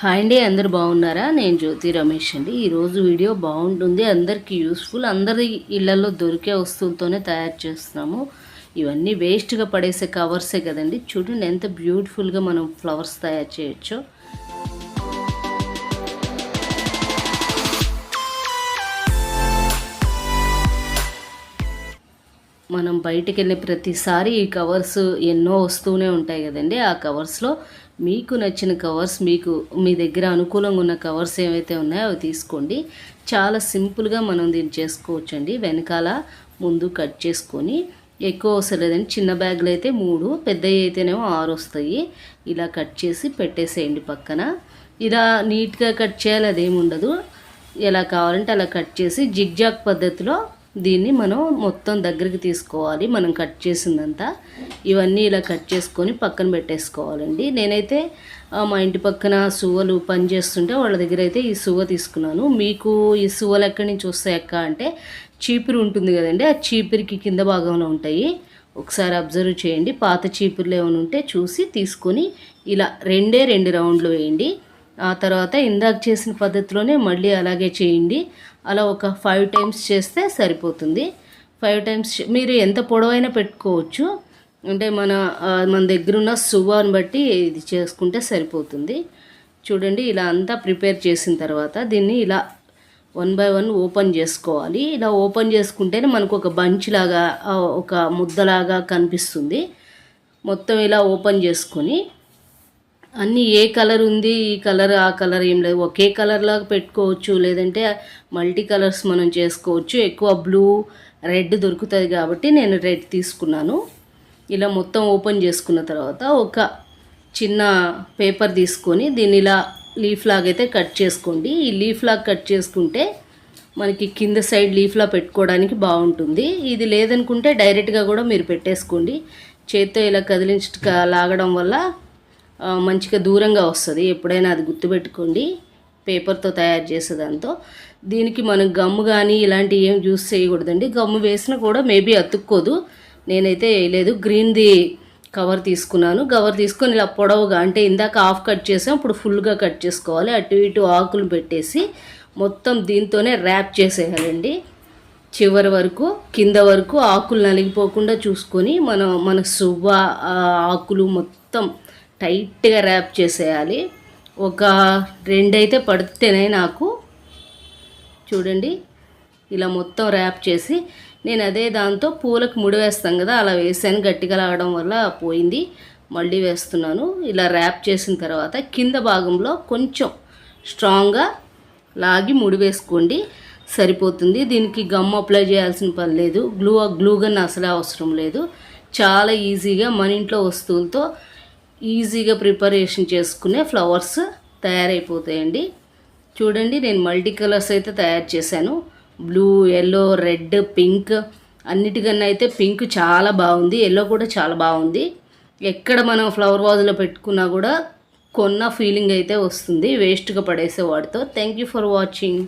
Hi అండి అందరు బాగున్నారా? నేను జ్యోతి రమేష్ అండి. ఈరోజు వీడియో బాగుంటుంది. అందరికీ యూస్ఫుల్. అందరి ఇళ్ళలో దొరికే వస్తువులతోనే తయారు చేస్తున్నాము. ఇవన్నీ వేస్ట్గా పడేసే కవర్సే కదండి. చూడండి ఎంత బ్యూటిఫుల్గా మనం ఫ్లవర్స్ తయారు చేయొచ్చో. మనం బయటికి వెళ్ళే ప్రతిసారి ఈ కవర్స్ ఎన్నో వస్తూనే ఉంటాయి కదండి. ఆ కవర్స్లో మీకు నచ్చిన కవర్స్ మీకు మీ దగ్గర అనుకూలంగా ఉన్న కవర్స్ ఏవైతే ఉన్నాయో అవి తీసుకోండి. చాలా సింపుల్గా మనం దీన్ని చేసుకోవచ్చు అండి వెనకాల ముందు కట్ చేసుకొని ఎక్కువ అవసరం లేదండి. చిన్న బ్యాగులు అయితే మూడు పెద్దవి అయితేనేమో ఆరు వస్తాయి. ఇలా కట్ చేసి పెట్టేసేయండి పక్కన. ఇలా నీట్గా కట్ చేయాలి అదేమి ఉండదు. ఎలా కావాలంటే అలా కట్ చేసి జిగ్జాగ్ పద్ధతిలో దీన్ని మనం మొత్తం దగ్గరికి తీసుకోవాలి. మనం కట్ చేసిందంతా. ఇవన్నీ ఇలా కట్ చేసుకొని పక్కన పెట్టేసుకోవాలండి. నేనైతే మా ఇంటి పక్కన సువ్వలు పని చేస్తుంటే వాళ్ళ దగ్గర అయితే ఈ సువ్వ తీసుకున్నాను. మీకు ఈ సువ్వలు ఎక్కడి నుంచి వస్తాయి ఎక్క అంటే చీపురు ఉంటుంది కదండి ఆ చీపురికి కింద భాగంలో ఉంటాయి. ఒకసారి అబ్జర్వ్ చేయండి. పాత చీపుర్లు ఏమైనా ఉంటే చూసి తీసుకొని ఇలా రెండే రెండు రౌండ్లు వేయండి. ఆ తర్వాత ఇందాక చేసిన పద్ధతిలోనే మళ్ళీ అలాగే చేయండి. అలా ఒక ఫైవ్ టైమ్స్ చేస్తే సరిపోతుంది. ఫైవ్ టైమ్స్ మీరు ఎంత పొడవైనా పెట్టుకోవచ్చు. అంటే మన మన దగ్గర ఉన్న సువాని బట్టి ఇది చేసుకుంటే సరిపోతుంది. చూడండి ఇలా అంతా ప్రిపేర్ చేసిన తర్వాత దీన్ని ఇలా వన్ బై వన్ ఓపెన్ చేసుకోవాలి. ఇలా ఓపెన్ చేసుకుంటేనే మనకు ఒక బంచ్ లాగా ఒక ముద్దలాగా కనిపిస్తుంది. మొత్తం ఇలా ఓపెన్ చేసుకొని అన్నీ ఏ కలర్ ఉంది ఈ కలర్ ఆ కలర్ ఏం లేదు. ఒకే కలర్లాగా పెట్టుకోవచ్చు లేదంటే మల్టీ కలర్స్ మనం చేసుకోవచ్చు. ఎక్కువ బ్లూ రెడ్ దొరుకుతుంది కాబట్టి నేను రెడ్ తీసుకున్నాను. ఇలా మొత్తం ఓపెన్ చేసుకున్న తర్వాత ఒక చిన్న పేపర్ తీసుకొని దీన్ని ఇలా లీఫ్లాగ్ అయితే కట్ చేసుకోండి. ఈ లీఫ్లాగ్ కట్ చేసుకుంటే మనకి కింద సైడ్ లీఫ్లా పెట్టుకోవడానికి బాగుంటుంది. ఇది లేదనుకుంటే డైరెక్ట్గా కూడా మీరు పెట్టేసుకోండి. చేత్తో ఇలా కదిలించ లాగడం వల్ల మంచిగా దూరంగా వస్తుంది. ఎప్పుడైనా అది గుర్తుపెట్టుకోండి. పేపర్తో తయారు చేసే దాంతో. దీనికి మనం గమ్ము కానీ ఇలాంటివి ఏం యూస్ చేయకూడదండి. గమ్ము వేసినా కూడా మేబీ అతుక్కోదు. నేనైతే వేయలేదు గ్రీన్ది కవర్ తీసుకున్నాను. కవర్ తీసుకొని ఇలా పొడవుగా అంటే ఇందాక హాఫ్ కట్ చేసాం. ఇప్పుడు ఫుల్గా కట్ చేసుకోవాలి. అటు ఇటు ఆకులు పెట్టేసి మొత్తం దీంతోనే ర్యాప్ చేసేయాలండి. చివరి వరకు కింద వరకు ఆకులు నలిగిపోకుండా చూసుకొని మనం మన సువ్వ ఆకులు మొత్తం టైట్గా ర్యాప్ చేసేయాలి. ఒక రెండైతే పడితేనే నాకు చూడండి ఇలా మొత్తం ర్యాప్ చేసి నేను అదే దాంతో పూలకు ముడి వేస్తాం కదా అలా వేసాను. గట్టిగా లాగడం వల్ల పోయింది. మళ్ళీ వేస్తున్నాను. ఇలా ర్యాప్ చేసిన తర్వాత కింద భాగంలో కొంచెం స్ట్రాంగ్గా లాగి ముడి వేసుకోండి. సరిపోతుంది. దీనికి గమ్ అప్లై చేయాల్సిన పని లేదు. గ్లూ గ్లూ గన్ అసలే అవసరం లేదు. చాలా ఈజీగా మన ఇంట్లో వస్తువులతో ఈజీగా ప్రిపరేషన్ చేసుకునే ఫ్లవర్స్ తయారైపోతాయండి. చూడండి నేను మల్టీ కలర్స్ అయితే తయారు చేశాను. బ్లూ ఎల్లో రెడ్ పింక్ అన్నిటికన్నా అయితే పింక్ చాలా బాగుంది ఎల్లో కూడా చాలా బాగుంది. ఎక్కడ మనం ఫ్లవర్ వాజ్లో పెట్టుకున్నా కూడా కొన్న ఫీలింగ్ అయితే వస్తుంది వేస్ట్గా పడేసే వాటితో. Thank you for watching.